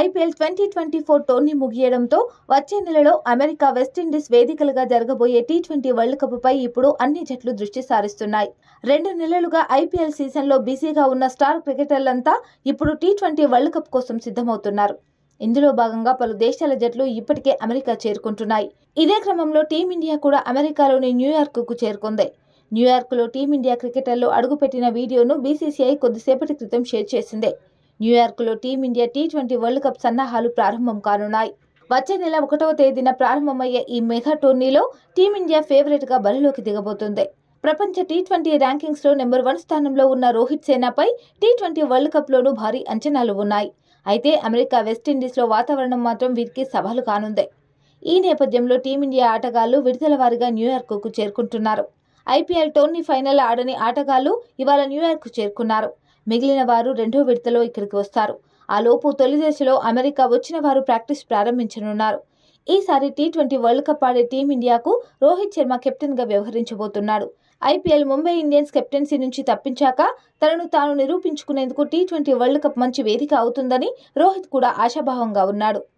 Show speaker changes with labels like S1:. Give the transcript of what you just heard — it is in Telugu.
S1: IPL twenty twenty four tourney ముగియడంతో వచ్చే నెలలో అమెరికా వెస్టిండీస్ వేదికలుగా జరగబోయే టీ ట్వంటీ వరల్డ్ కప్ పై ఇప్పుడు అన్ని జట్లు దృష్టి సారిస్తున్నాయి. రెండు నెలలుగా ఐపీఎల్ సీజన్లో బిజీగా ఉన్న స్టార్ క్రికెటర్లంతా ఇప్పుడు టీ ట్వంటీ వరల్డ్ కప్ కోసం సిద్ధమవుతున్నారు. ఇందులో భాగంగా పలు దేశాల జట్లు ఇప్పటికే అమెరికా చేరుకుంటున్నాయి. ఇదే క్రమంలో టీమిండియా కూడా అమెరికాలోని న్యూయార్క్కు చేరుకుంది. న్యూయార్క్లో టీమిండియా క్రికెటర్లు అడుగుపెట్టిన వీడియోను బీసీసీఐ కొద్దిసేపటి క్రితం షేర్ చేసింది. న్యూయార్క్లో team India T twenty world cup సన్నాహాలు ప్రారంభం కానున్నాయి. వచ్చే నెల ఒకటవ తేదీన ప్రారంభమయ్యే ఈ మెగా టోర్నీలో టీమిండియా ఫేవరెట్గా బరిలోకి దిగబోతుంది. ప్రపంచ టీ ట్వంటీ ర్యాంకింగ్స్లో నెంబర్ వన్ స్థానంలో ఉన్న రోహిత్ సేనాపై టీ ట్వంటీ వరల్డ్ కప్లోనూ భారీ అంచనాలు ఉన్నాయి. అయితే అమెరికా వెస్టిండీస్లో వాతావరణం మాత్రం వీరికి సవాలు కానుంది. ఈ నేపథ్యంలో టీమిండియా ఆటగాళ్ళు విడుదల వారిగా న్యూయార్క్కు చేరుకుంటున్నారు. ఐపీఎల్ టోర్నీ ఫైనల్ ఆడని ఆటగాళ్ళు ఇవాళ న్యూయార్క్ చేరుకున్నారు. మిగిలిన వారు రెండో విడతలో ఇక్కడికి వస్తారు. ఆ లోపు తొలి దశలో అమెరికా వచ్చిన వారు ప్రాక్టీస్ ప్రారంభించనున్నారు. ఈసారి టీ ట్వంటీ వరల్డ్ కప్ ఆడే టీమిండియాకు రోహిత్ శర్మ కెప్టెన్గా వ్యవహరించబోతున్నాడు. ఐపీఎల్ ముంబై ఇండియన్స్ కెప్టెన్సీ నుంచి తప్పించాక తనను తాను నిరూపించుకునేందుకు టీ ట్వంటీ వరల్డ్ కప్ మంచి వేదిక అవుతుందని రోహిత్ కూడా ఆశాభావంగా ఉన్నాడు.